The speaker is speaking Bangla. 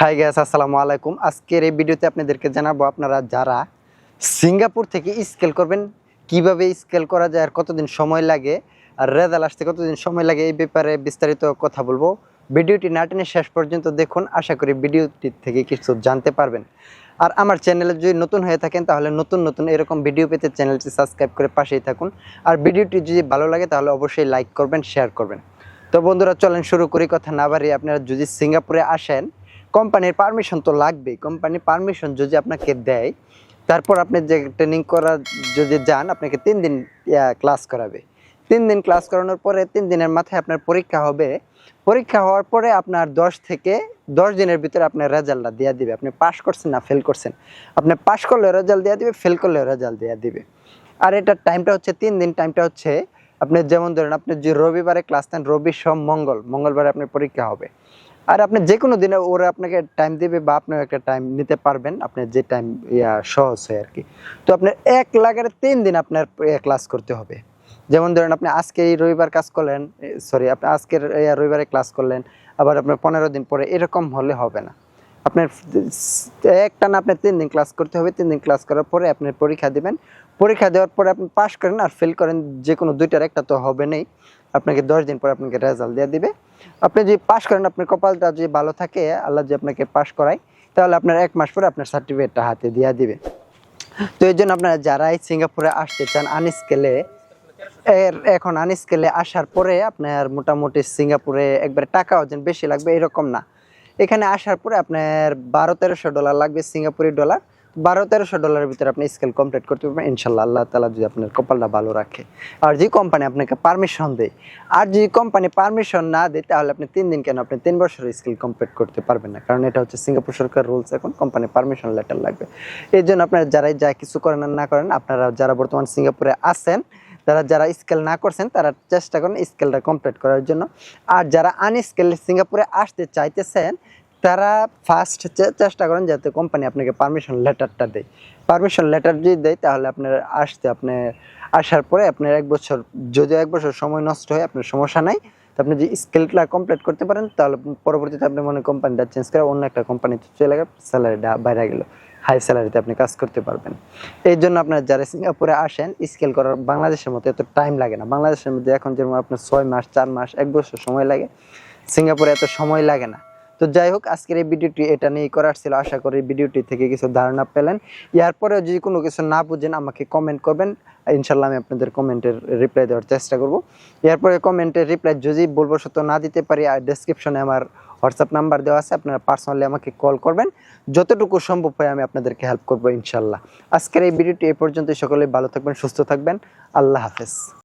হাই গ্যাস আসসালামু আলাইকুম। আজকের এই ভিডিওতে আপনাদেরকে জানাব আপনারা যারা সিঙ্গাপুর থেকে স্কেল করবেন, কীভাবে স্কেল করা যায় আর কতদিন সময় লাগে, আর রেজাল্ট আসতে কতদিন সময় লাগে এই ব্যাপারে বিস্তারিত কথা বলব। ভিডিওটি না টেনে শেষ পর্যন্ত দেখুন, আশা করি ভিডিওটি থেকে কিছু জানতে পারবেন। আর আমার চ্যানেলে যদি নতুন হয়ে থাকেন, তাহলে নতুন নতুন এরকম ভিডিও পেতে চ্যানেলটি সাবস্ক্রাইব করে পাশেই থাকুন। আর ভিডিওটি যদি ভালো লাগে, তাহলে অবশ্যই লাইক করবেন শেয়ার করবেন। তো বন্ধুরা, চলেন শুরু করি। কথা না বাড়িয়ে আপনারা যদি সিঙ্গাপুরে আসেন কোম্পানির পারমিশন তো লাগবেই। কোম্পানি পারমিশন যদি আপনাকে দেয়, তারপর আপনি যে ট্রেনিং করা যদি যান, আপনাকে তিন দিন ক্লাস করাবে। তিন দিন ক্লাস করানোর পরে তিন দিনের মাথায় আপনার পরীক্ষা হবে। পরীক্ষা হওয়ার পরে আপনার দশ থেকে দশ দিনের ভিতরে আপনার রেজাল্টটা দিয়ে দিবে। আপনি পাশ করছেন না ফেল করছেন। আপনি পাশ করলে রেজাল্ট দেওয়া দিবে ফেল করলে রেজাল্ট দিয়ে দিবে। আর এটার টাইমটা হচ্ছে তিন দিন টাইমটা হচ্ছে আপনি যেমন ধরেন, আপনি যে রবিবারে ক্লাস নেন, রবি সোম, মঙ্গল। মঙ্গলবারে আপনার পরীক্ষা হবে। আর আপনি যে কোনো দিনে ওরা আপনাকে টাইম দেবে বা আপনি একটা টাইম নিতে পারবেন, আপনি যে টাইম ইয়া, সহজ হয় আর কি। তো আপনার এক লাগারে তিন দিন আপনার ক্লাস করতে হবে। যেমন ধরেন আপনি আজকে এই রবিবার কাজ করলেন সরি আপনি আজকের রবিবারে ক্লাস করলেন, আবার আপনার পনেরো দিন পরে এরকম হলে হবে না। আপনার একটা না আপনার তিন দিন ক্লাস করতে হবে, তিন দিন ক্লাস করার পরে আপনি পরীক্ষা দিবেন। পরীক্ষা দেওয়ার পরে আপনি পাস করেন আর ফেল করেন যে কোনো দুইটার একটা তো হবে নেই। আপনাকে দশ দিন পরে আপনাকে রেজাল্ট দিয়ে দিবে। আপনি যদি পাস করেন, আপনার কপালটা যদি ভালো থাকে, আল্লাহ যদি আপনাকে পাস করায়, তাহলে আপনার এক মাস পরে আপনার সার্টিফিকেটটা হাতে দিয়ে দিবে। তো এই জন্য আপনারা যারাই সিঙ্গাপুরে আসতে চান আনস্কেলে এর এখন আনস্কেলে আসার পরে আপনার মোটামুটি সিঙ্গাপুরে একবারে টাকা অর্জন বেশি লাগবে, এরকম না। এখানে আসার পরে আপনার বারো তেরোশো ডলার লাগবে, সিঙ্গাপুরি ডলার। বারো, তেরোশো ডলারের ভিতরে আপনি স্কেল কমপ্লিট করতে পারবেন। ইনশাল্লাহ আল্লাহ তালা যদি আপনার কপালটা ভালো রাখে। আর যে কোম্পানি আপনাকে পারমিশন দেয়, আর যদি কোম্পানি পারমিশন না দেয়, তাহলে আপনি তিন দিন কেন আপনি তিন বছরের স্কিল কমপ্লিট করতে পারবেন না। কারণ এটা হচ্ছে সিঙ্গাপুর সরকার রুলস এখন কোম্পানি পারমিশন লেটার লাগবে। এই জন্য আপনারা যারাই যা কিছু করেন আর না করেন, আপনারা যারা বর্তমান সিঙ্গাপুরে আছেন, তারা যারা স্কেল না করছেন, তারা চেষ্টা করেন স্কেলটা কমপ্লিট করার জন্য। আর যারা আনস্কেল সিঙ্গাপুরে আসতে চাইতেছেন তারা ফার্স্ট চেষ্টা করেন যাতে কোম্পানি আপনাকে পারমিশন লেটারটা দেয়। পারমিশন লেটার যদি দেয়, তাহলে আপনার আসতে, আপনি আসার পরে আপনার এক বছর, যদি এক বছর সময় নষ্ট হয়, আপনার সমস্যা নাই, তো আপনি যদি স্কেলটা কমপ্লিট করতে পারেন, তাহলে পরবর্তীতে আপনি মনে কোম্পানিটা চেঞ্জ করে অন্য একটা কোম্পানিতে চলে গেলে স্যালারিটা বাইরে গেল। হাই স্যালারিতে আপনি কাজ করতে পারবেন। এই জন্য আপনার যারা সিঙ্গাপুরে আসেন স্কেল করার বাংলাদেশের মতো এত টাইম লাগে না। বাংলাদেশের মধ্যে এখন যেমন আপনার ছয় মাস, চার মাস, এক বছর সময় লাগে। সিঙ্গাপুরে এত সময় লাগে না। তো যাই হোক, আজকের এই ভিডিওটি এটা নিয়ে করার ছিল আশা করি ভিডিওটি থেকে কিছু ধারণা পেলেন। এরপরেও যদি কোনো কিছু না বুঝেন, আমাকে কমেন্ট করবেন। ইনশাল্লাহ আমি আপনাদের কমেন্টের রিপ্লাই দেওয়ার চেষ্টা করব। এরপরে কমেন্টের রিপ্লাই যদি বলব সত্য না দিতে পারি, আর ডেসক্রিপশনে আমার হোয়াটসঅ্যাপ নাম্বার দেওয়া আছে, আপনারা পার্সোনালি আমাকে কল করবেন। যতটুকু সম্ভব হয় আমি আপনাদেরকে হেল্প করব ইনশাল্লাহ আজকের এই ভিডিওটি এই পর্যন্ত সকলে ভালো থাকবেন, সুস্থ থাকবেন। আল্লাহ হাফেজ।